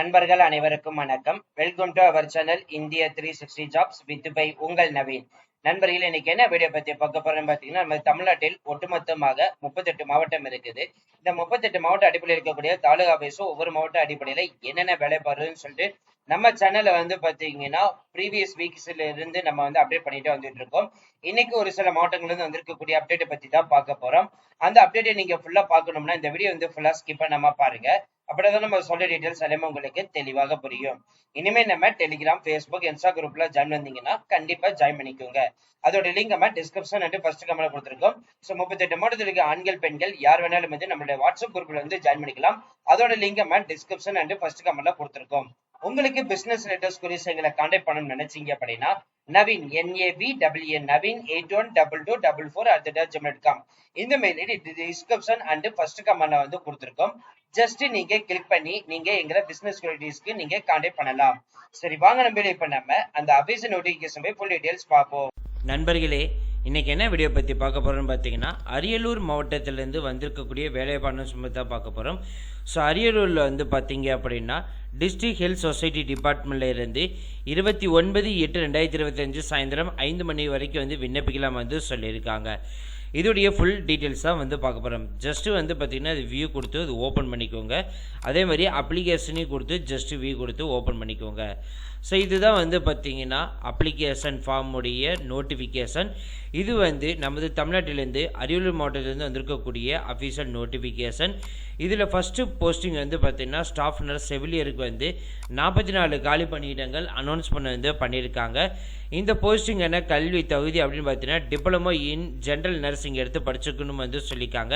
நண்பர்கள் அனைவருக்கும் வணக்கம். Welcome to our channel India three sixty jobs with by உங்கள் நவீன். நண்பர்கள் இன்னைக்கு என்ன வீடியோ பத்தி பார்க்க போறோம்னு பாத்தீங்கன்னா நம்ம தமிழ்நாட்டில் ஒட்டுமொத்தமாக முப்பத்தெட்டு மாவட்டம் இருக்குது. இந்த முப்பத்தெட்டு மாவட்ட அடிப்படையில் இருக்கக்கூடிய தாலுகா ஆஃபீஸும் ஒவ்வொரு மாவட்ட அடிப்படையில என்னென்ன வேலை பாருன்னு சொல்லிட்டு நம்ம சேனல்ல வந்து பாத்தீங்கன்னா ப்ரீவியஸ் வீக்ஸ்ல இருந்து நம்ம வந்து அப்டேட் பண்ணிட்டு வந்துட்டு இருக்கோம். இன்னைக்கு ஒரு சில மாவட்டங்கள்ல இருந்து வந்திருக்கக்கூடிய அப்டேட்டை பத்தி தான் பார்க்க போறோம். அந்த அப்டேட்டை நீங்க ஃபுல்லா பார்க்கணும்னா இந்த வீடியோ வந்து ஃபுல்லா ஸ்கிப் பண்ணாம பாருங்க. அப்படிதான் நம்ம சொல்ற டீட்டெயில்ஸ் எல்லாமே உங்களுக்கு தெளிவாக புரியும். இனிமே நம்ம டெலிகிராம் ஃபேஸ்புக் இன்ஸ்டா குரூப்ல ஜாயின் வந்தீங்கன்னா கண்டிப்பா ஜாயின் பண்ணிக்கோங்க. அதோட லிங்க் நம்ம டிஸ்கிரிப்ஷன் அண்ட் ஃபர்ஸ்ட் கமெண்ட் கொடுத்துருக்கோம். ஸோ முப்பத்தெட்டு மாவட்டத்தில் இருக்க. ஆண்கள் பெண்கள் யார் வேணாலும் வந்து நம்மளுடைய வாட்ஸ்அப் குரூப்ல வந்து ஜாயின் பண்ணிக்கலாம். அதோட லிங்க் நம்ம டிஸ்கிரிப்ஷன் அண்ட் ஃபர்ஸ்ட் கமெண்ட்ல கொடுத்துருக்கோம். உங்களுக்கு பிசினஸ் ரிலேட்டர்ஸ் குறித்து எங்களை கான்டாக்ட் பண்ணணும்னு நினைச்சீங்க அப்படின்னா Naveen NAP W Naveen eight one double two double four at dot com இந்த mail ID description and first கமெண்ட்ல வந்து கொடுத்துருக்கோம். ஜஸ்ட் நீங்க கிளிக் பண்ணி நீங்க எங்களை பிசினஸ் குவாலிட்டிஸ்க்கு நீங்க கான்டாக்ட் பண்ணலாம். சரி வாங்க நம்ம இப்ப நம்ம அந்த அபிஸ் நோட்டிபிகேஷன் போய் ஃபுல் டீடைல்ஸ் பார்ப்போம். நண்பர்களே இன்னைக்கு என்ன வீடியோ பற்றி பார்க்க போகிறோம்னு பார்த்தீங்கன்னா அரியலூர் மாவட்டத்திலேருந்து வந்திருக்கக்கூடிய வேலைப்பாடு சுமதி தான் பார்க்க போகிறோம் ஸோ அரியலூரில் வந்து பார்த்தீங்க அப்படின்னா டிஸ்ட்ரிக்ட் ஹெல்த் சொசைட்டி டிபார்ட்மெண்ட்டில் இருந்து இருபத்தி ஒன்பது எட்டு ரெண்டாயிரத்தி இருபத்தஞ்சு சாயந்தரம் ஐந்து மணி வரைக்கும் வந்து விண்ணப்பிக்கலாம் வந்து சொல்லியிருக்காங்க. இதோடைய ஃபுல் டீட்டெயில்ஸ் தான் வந்து பார்க்க போகிறோம் ஜஸ்ட்டு வந்து பார்த்திங்கன்னா அது வியூ கொடுத்து அது ஓப்பன் பண்ணிக்கோங்க. அதே மாதிரி அப்ளிகேஷனையும் கொடுத்து ஜஸ்ட்டு வியூ கொடுத்து ஓப்பன் பண்ணிக்கோங்க. ஸோ இதுதான் வந்து பார்த்திங்கன்னா அப்ளிகேஷன் ஃபார்முடைய நோட்டிஃபிகேஷன் இது வந்து நமது தமிழ்நாட்டிலேருந்து அரியலூர் மாவட்டத்திலேருந்து வந்திருக்கக்கூடிய அஃபீஷியல் நோட்டிஃபிகேஷன் இதில் ஃபஸ்ட்டு போஸ்டிங் வந்து பார்த்திங்கன்னா ஸ்டாஃப் நர்ஸ் செவிலியருக்கு வந்து நாற்பத்தி நாலு காலி பணியிடங்கள் அனௌன்ஸ் பண்ண வந்து பண்ணியிருக்காங்க. இந்த போஸ்டிங் என்ன? கல்வி தகுதி அப்படின்னு பார்த்தீங்கன்னா டிப்ளமோ இன் ஜென்ரல் நர்சிங் எடுத்து படிச்சுக்கணும் வந்து சொல்லியிருக்காங்க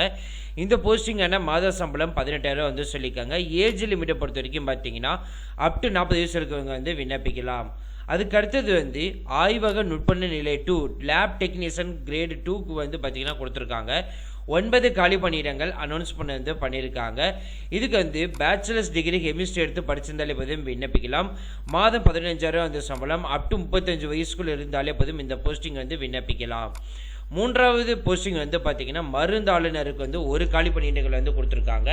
இந்த போஸ்டிங் என்ன? மாத சம்பளம் பதினெட்டாயிரம் வந்து சொல்லியிருக்காங்க ஏஜ் லிமிட்டை பொறுத்த வரைக்கும் பார்த்தீங்கன்னா அப் டு நாற்பது வயசு இருக்கவங்க வந்து விண்ணப்பிக்கலாம். அதுக்கு அடுத்தது வந்து ஆய்வக நுட்பண்ண நிலை டூ லேப் டெக்னீஷியன் கிரேடு டூக்கு வந்து பார்த்திங்கன்னா கொடுத்துருக்காங்க. ஒன்பது காலி பணியிடங்கள் அனௌன்ஸ் பண்ண வந்து பண்ணியிருக்காங்க. இதுக்கு வந்து பேச்சுலர்ஸ் டிகிரி கெமிஸ்ட்ரி எடுத்து படிச்சிருந்தாலே போதும் விண்ணப்பிக்கலாம். மாதம் பதினஞ்சாயிரம் அந்த சம்பளம் அப் டு முப்பத்தஞ்சு வயசுக்குள் இருந்தாலே போதும் இந்த போஸ்டிங் வந்து விண்ணப்பிக்கலாம். மூன்றாவது போஸ்டிங் வந்து பார்த்தீங்கன்னா மருந்தாளுநருக்கு வந்து ஒரு காலி பணியிடங்கள் வந்து கொடுத்துருக்காங்க.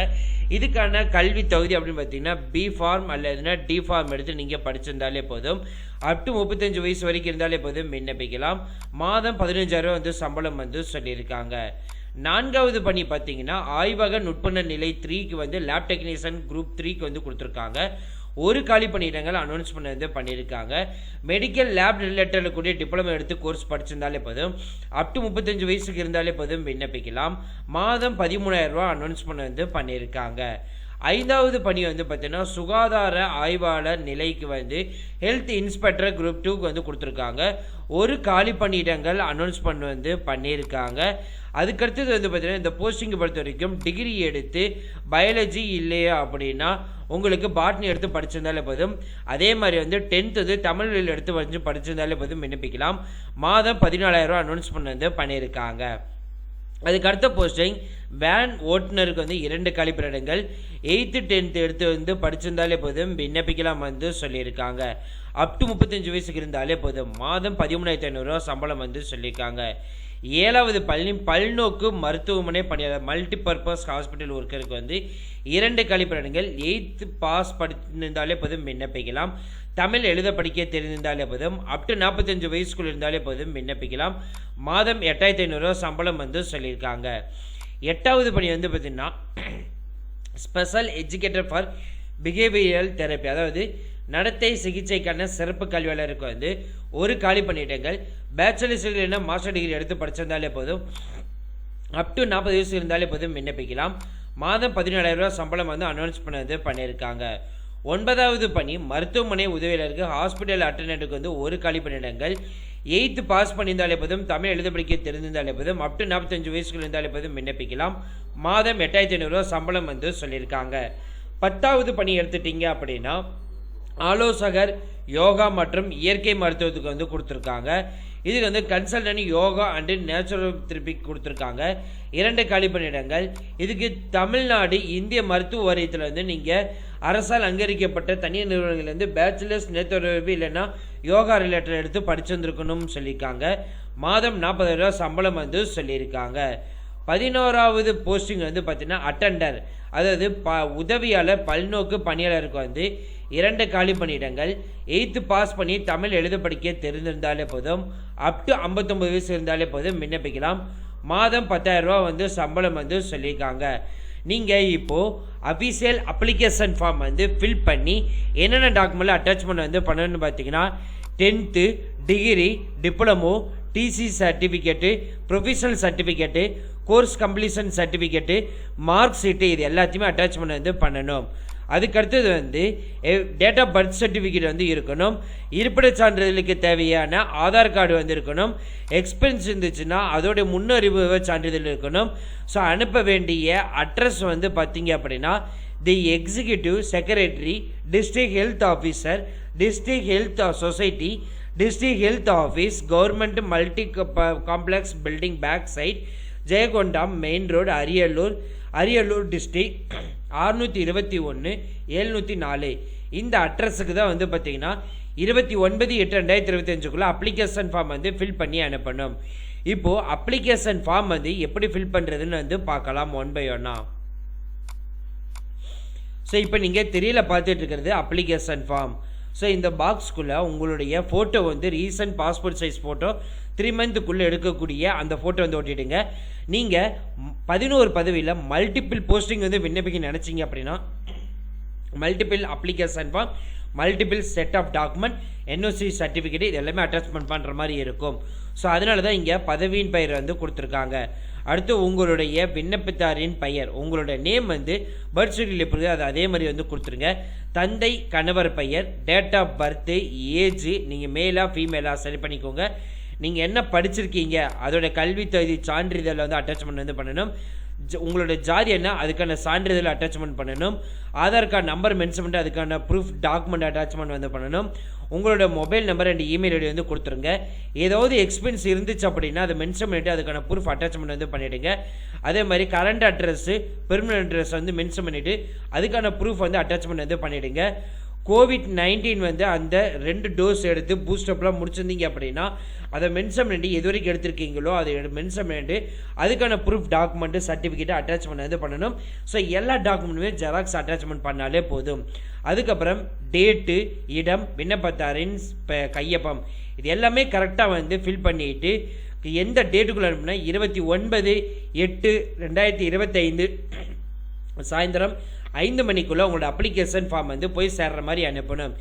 இதுக்கான கல்வி தகுதி அப்படின்னு பார்த்தீங்கன்னா பி ஃபார்ம் அல்லதுனா டி ஃபார்ம் எடுத்து நீங்கள் படிச்சிருந்தாலே போதும் அப் டு முப்பத்தஞ்சு வயசு வரைக்கும் இருந்தாலே போதும் விண்ணப்பிக்கலாம். மாதம் பதினஞ்சாயிரம் வந்து சம்பளம் வந்து சொல்லியிருக்காங்க. நான்காவது பணி பார்த்தீங்கன்னா ஆய்வக நுட்புணர் நிலை த்ரீக்கு வந்து லேப் டெக்னீஷியன் குரூப் த்ரீக்கு வந்து கொடுத்துருக்காங்க. ஒரு காலி பணியிடங்கள் அனௌன்ஸ் பண்ணது வந்து பண்ணியிருக்காங்க. மெடிக்கல் லேப் ரிலேட்டடில் கூடிய டிப்ளமோ எடுத்து கோர்ஸ் படிச்சிருந்தாலே போதும். அப் டு முப்பத்தஞ்சு வயசுக்கு இருந்தாலே போதும் விண்ணப்பிக்கலாம். மாதம் பதிமூணாயிரம் ரூபா அனௌன்ஸ் பண்ண வந்து பண்ணியிருக்காங்க. ஐந்தாவது பணி வந்து பார்த்தீங்கன்னா சுகாதார ஆய்வாளர் நிலைக்கு வந்து ஹெல்த் இன்ஸ்பெக்டர் குரூப் டூக்கு வந்து கொடுத்துருக்காங்க. ஒரு காலி பணியிடங்கள் அனௌன்ஸ் பண்ண வந்து பண்ணியிருக்காங்க. அதுக்கடுத்தது வந்து பார்த்தீங்கன்னா இந்த போஸ்டிங்கை பொறுத்த வரைக்கும் டிகிரி எடுத்து பயாலஜி இல்லையா அப்படின்னா உங்களுக்கு பாட்னி எடுத்து படிச்சிருந்தாலே போதும். அதே மாதிரி வந்து டென்த்து வந்து தமிழில் எடுத்து வந்து படிச்சிருந்தாலே போதும் விண்ணப்பிக்கலாம். மாதம் பதினாலாயிரம் ரூபா அனௌன்ஸ் பண்ண வந்து பண்ணியிருக்காங்க. அதுக்கு அடுத்த போஸ்டிங் வேன் ஓட்டுநருக்கு வந்து இரண்டு கழிப்பிடங்கள் எயித்து டென்த்து எடுத்து வந்து படிச்சிருந்தாலே போதும் விண்ணப்பிக்கலாம் வந்து சொல்லியிருக்காங்க. அப் டு முப்பத்தஞ்சு வயசுக்கு இருந்தாலே போதும். மாதம் பதிமூணாயிரத்தி ஐநூறுரூவா சம்பளம் வந்து சொல்லியிருக்காங்க. ஏழாவது பள்ளி பல்நோக்கு மருத்துவமனை பணியாளர் மல்டிபர்பஸ் ஹாஸ்பிட்டல் ஒர்க்கருக்கு வந்து இரண்டு கழிப்பிடங்கள் எயித்து பாஸ் படித்திருந்தாலே போதும் விண்ணப்பிக்கலாம். தமிழ் எழுத படிக்க தெரிந்திருந்தாலே போதும் அப் டு நாற்பத்தஞ்சு வயசுக்குள் இருந்தாலே போதும் விண்ணப்பிக்கலாம். மாதம் எட்டாயிரத்தி ஐநூறுரூவா சம்பளம் வந்து சொல்லியிருக்காங்க. எட்டாவது பணி வந்து பார்த்திங்கன்னா special educator for behavioural therapy அதாவது நடத்தை சிகிச்சைக்கான சிறப்பு கல்வியாளருக்கு வந்து ஒரு காலி பண்ணிட்டங்கள். பேச்சுலர்ஸ் இல்லைன்னா மாஸ்டர் டிகிரி எடுத்து படிச்சிருந்தாலே போதும். அப் டு நாற்பது வயசு இருந்தாலே போதும் விண்ணப்பிக்கலாம். மாதம் பதினேழாயிரம் ரூபா சம்பளம் வந்து அனௌன்ஸ் பண்ணது பண்ணியிருக்காங்க. ஒன்பதாவது பணி மருத்துவமனை உதவியாளருக்கு ஹாஸ்பிட்டல் அட்டண்டன்ட்டுக்கு வந்து ஒரு காலி பணியிடங்கள் எயித்து பாஸ் பண்ணியிருந்தாலே போதும். தமிழ் எழுத படிக்க தெரிந்திருந்தாலே போதும். அப் டு நாற்பத்தஞ்சு வயசுக்குள்ள இருந்தாலே போதும் விண்ணப்பிக்கலாம். மாதம் எட்டாயிரத்தி ஐநூறுரூவா சம்பளம் வந்து சொல்லியிருக்காங்க. பத்தாவது பணி எடுத்துட்டீங்க அப்படின்னா ஆலோசகர் யோகா மற்றும் இயற்கை மருத்துவத்துக்கு வந்து கொடுத்துருக்காங்க. இதுக்கு வந்து consultant yoga and natural therapy கொடுத்துருக்காங்க. இரண்டு கழிப்பணியிடங்கள் இதுக்கு தமிழ்நாடு இந்திய மருத்துவ வாரியத்தில் வந்து நீங்கள் அரசால் அங்கீகரிக்கப்பட்ட தனியார் நிறுவனங்கள்லேருந்து பேச்சுலர்ஸ் நேச்சுரோபி இல்லைன்னா யோகா ரிலேட்டட் எடுத்து படிச்சிருந்துருக்கணும்னு சொல்லியிருக்காங்க. மாதம் நாற்பதாயிரம் ரூபா சம்பளம் வந்து சொல்லியிருக்காங்க. பதினோராவது போஸ்டிங் வந்து பார்த்திங்கன்னா அட்டண்டர் அதாவது ப உதவியாளர் பல்நோக்கு பணியாளருக்கு வந்து இரண்டு காலி பணியிடங்கள். எயித்து பாஸ் பண்ணி தமிழ் எழுத படிக்க தெரிந்திருந்தாலே போதும். அப் டு ஐம்பத்தொம்பது வயசு இருந்தாலே போதும். விண்ணப்பிக்கலாம். மாதம் 10000 ரூபா வந்து சம்பளம் வந்து சொல்லியிருக்காங்க. நீங்கள் இப்போது அஃபிஷியல் அப்ளிகேஷன் ஃபார்ம் வந்து ஃபில் பண்ணி என்னென்ன டாக்குமெண்ட் அட்டாச்மெண்ட் வந்து பண்ணணும்னு பார்த்தீங்கன்னா tenth degree diploma TC certificate professional certificate course completion certificate mark sheet இது எல்லாத்தையுமே அட்டாச்மெண்ட் வந்து பண்ணணும். அதுக்கடுத்தது வந்து டேட் ஆஃப் பர்த் சர்டிஃபிகேட் வந்து இருக்கணும். இருப்பிடச் சான்றிதழுக்கு தேவையான ஆதார் கார்டு வந்து இருக்கணும். எக்ஸ்பென்ஸ் இருந்துச்சுன்னா அதோடைய முன்னறிவு சான்றிதழ் இருக்கணும். ஸோ அனுப்ப வேண்டிய அட்ரஸ் வந்து பார்த்தீங்க அப்படின்னா the executive secretary district health officer district health society district health office government multi complex building back side Jayankondam main road Ariyalur Ariyalur district அறுநூற்றி இருபத்தி ஒன்று எழுநூற்றி நாலு. இந்த அட்ரஸுக்கு தான் வந்து பார்த்தீங்கன்னா இருபத்தி ஒன்பது எட்டு ரெண்டாயிரத்தி இருபத்தஞ்சுக்குள்ளே அப்ளிகேஷன் ஃபார்ம் வந்து ஃபில் பண்ணி அனுப்பணும். இப்போது அப்ளிகேஷன் ஃபார்ம் வந்து எப்படி ஃபில் பண்ணுறதுன்னு வந்து பார்க்கலாம் ஒன் பை ஒன்னா ஸோ இப்போ நீங்கள் தெரியல பார்த்துட்டு இருக்கிறது அப்ளிகேஷன் ஃபார்ம் ஸோ இந்த பாக்ஸ்க்குள்ளே உங்களுடைய ஃபோட்டோ வந்து recent passport size photo three மந்த்துக்குள்ளே எடுக்கக்கூடிய அந்த ஃபோட்டோ வந்து ஒட்டிடுங்க. நீங்கள் பதினோரு பதவியில் மல்டிபிள் போஸ்டிங் வந்து விண்ணப்பிக்க நினச்சிங்க அப்படின்னா multiple application form multiple set of document NOC certificate இது எல்லாமே அட்டாச்மெண்ட் பண்ணுற மாதிரி இருக்கும். ஸோ அதனால தான் இங்கே பதவியின் பெயர் வந்து கொடுத்துருக்காங்க. அடுத்து உங்களுடைய விண்ணப்பத்தாரின் பெயர். உங்களுடைய நேம் வந்து பர்த் சர்டிஃபிகேட் எப்படி அது அதே மாதிரி வந்து கொடுத்துருங்க. தந்தை கணவர் பெயர் டேட் ஆஃப் பர்த்து ஏஜ் நீங்கள் மேலாக ஃபீமேலாக சரி பண்ணிக்கோங்க. நீங்கள் என்ன படிச்சிருக்கீங்க? அதோட கல்வி தகுதி சான்றிதழ் வந்து அட்டாச்மெண்ட் வந்து பண்ணணும். ஜ- உங்களோட ஜாதி என்ன? அதுக்கான சான்றிதழ் அட்டாச்மெண்ட் பண்ணணும். ஆதார் கார்டு நம்பர் மென்ஷன் பண்ணிட்டு அதுக்கான ப்ரூஃப் டாக்குமெண்ட் அட்டாச்மெண்ட் வந்து பண்ணணும். உங்களோட mobile number and email ID வந்து கொடுத்துருங்க. ஏதாவது எக்ஸ்பென்ஸ் இருந்துச்சு அப்படின்னா அதை மென்ஷன் பண்ணிவிட்டு அதுக்கான ப்ரூஃப் அட்டாச்மெண்ட் வந்து பண்ணிவிடுங்க அதே மாதிரி கரண்ட் அட்ரஸ்ஸு பெர்மனன்ட் அட்ரஸ் வந்து மென்ஷன் பண்ணிவிட்டு அதுக்கான ப்ரூஃப் வந்து அட்டாச்மெண்ட் வந்து பண்ணிவிடுங்க கோவிட் நைன்டீன் வந்து அந்த ரெண்டு டோஸ் எடுத்து பூஸ்டப்லாம் முடிச்சிருந்தீங்க அப்படின்னா அதை மென்சம் ரெண்டு எது வரைக்கும் எடுத்திருக்கீங்களோ அதை மென்சம் ரெண்டு அதுக்கான ப்ரூஃப் டாக்குமெண்ட்டு சர்டிஃபிகேட் அட்டாச்மெண்ட் இது பண்ணணும். ஸோ எல்லா டாக்குமெண்ட்டுமே ஜெராக்ஸ் அட்டாச்மெண்ட் பண்ணாலே போதும். அதுக்கப்புறம் டேட்டு இடம் விண்ணப்பத்தாரின் இப்போ கையொப்பம். இது எல்லாமே கரெக்டாக வந்து ஃபில் பண்ணிட்டு எந்த டேட்டுக்குள்ளே அனுப்புனா இருபத்தி ஒன்பது எட்டு ரெண்டாயிரத்தி இருபத்தைந்து சாயந்தரம் ஐந்து மணிக்குள்ளே உங்களோட அப்ளிகேஷன் ஃபார்ம் வந்து போய் சேர்ற மாதிரி அனுப்பணும்.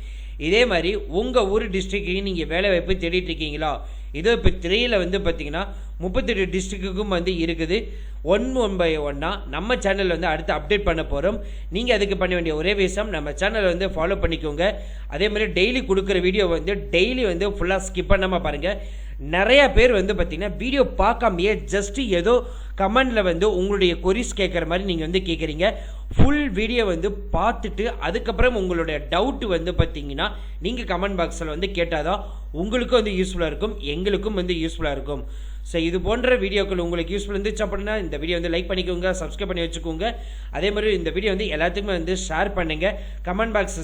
இதே மாதிரி உங்கள் ஊர் டிஸ்ட்ரிக்ட்டையும் நீங்கள் வேலை வாய்ப்பு தேடிட்டு இருக்கீங்களா? இதோ இப்போ திரையில் வந்து பார்த்தீங்கன்னா முப்பத்தெட்டு டிஸ்ட்ரிக்ட்டுக்கும் வந்து இருக்குது. ஒன் ஒன் பை ஒன்னாக நம்ம சேனல் வந்து அடுத்து அப்டேட் பண்ண போகிறோம் நீங்கள் அதுக்கு பண்ண வேண்டிய ஒரே விஷயம் நம்ம சேனலை வந்து ஃபாலோ பண்ணிக்கோங்க. அதே மாதிரி டெய்லி கொடுக்குற வீடியோ வந்து டெய்லி வந்து ஃபுல்லாக ஸ்கிப் பண்ணாமல் பாருங்கள் நிறையா பேர் வந்து பார்த்திங்கன்னா வீடியோ பார்க்காமையே ஜஸ்ட்டு ஏதோ கமெண்டில் வந்து உங்களுடைய கொரிஸ் கேட்குற மாதிரி நீங்கள் வந்து கேட்குறீங்க ஃபுல் வீடியோ வந்து பார்த்துட்டு அதுக்கப்புறம் உங்களுடைய டவுட் வந்து பார்த்தீங்கன்னா நீங்கள் கமெண்ட் பாக்ஸில் வந்து கேட்டால் தான் உங்களுக்கும் வந்து யூஸ்ஃபுல்லாக இருக்கும் எங்களுக்கும் வந்து யூஸ்ஃபுல்லாக இருக்கும். ஸோ இது போன்ற வீடியோக்கள் உங்களுக்கு யூஸ்ஃபுல் இருந்துச்சு அப்படின்னா இந்த வீடியோ வந்து லைக் பண்ணிக்கோங்க சப்ஸ்கிரைப் பண்ணி வச்சுக்கோங்க. அதே மாதிரி இந்த வீடியோ வந்து எல்லாத்துக்குமே வந்து ஷேர் பண்ணுங்கள் கமெண்ட் பாக்ஸ்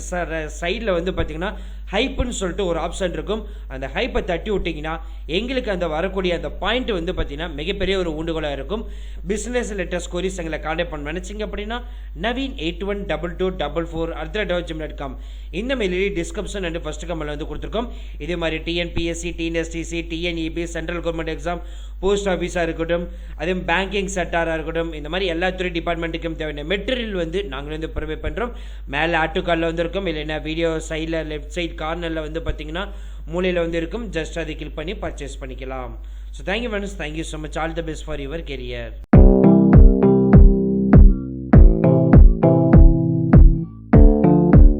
சைடில் வந்து பார்த்திங்கன்னா ஹைப்புன்னு சொல்லிட்டு ஒரு ஆப்ஷன் இருக்கும். அந்த ஹைப்பை தட்டி விட்டிங்கன்னா எங்களுக்கு அந்த வரக்கூடிய அந்த பாயிண்ட் வந்து பார்த்தீங்கன்னா மிகப்பெரிய ஒரு ஊண்டுகோலாக இருக்கும். பிஸ்னஸ் லெட்டர்ஸ் கொரிஸ் எங்களை காண்டாக்ட் பண்ண நினச்சிங்க அப்படின்னா Naveen eight one double two double four அர்த்தா dot gym dot com இந்த மெயிலி டிஸ்கிரிப்ஷன் அண்ட் ஃபர்ஸ்ட் கமெண்ட்ல வந்து கொடுத்துருக்கோம். இதே மாதிரி TNPSC TNSTC TNEB central government exam post ஆஃபீஸாக இருக்கட்டும் அதே பேங்கிங் செக்டாராக இருக்கட்டும் இந்த மாதிரி எல்லா துறை டிபார்ட்மெண்ட்டுக்கும் தேவையான மெட்டீரியல் வந்து நாங்கள் வந்து ப்ரொவைட் பண்ணுறோம் மேலே ஆட்டோ காலில் இருக்கும் இல்லைன்னா வீடியோ சைடில் லெஃப்ட் சைட் கார்னரில் வந்து பார்த்தீங்கன்னா மூலையில் வந்து இருக்கும். ஜஸ்ட் அதை கிளிக் பண்ணி பர்ச்சேஸ் பண்ணிக்கலாம். So thank you friends thank you so much all the best for your career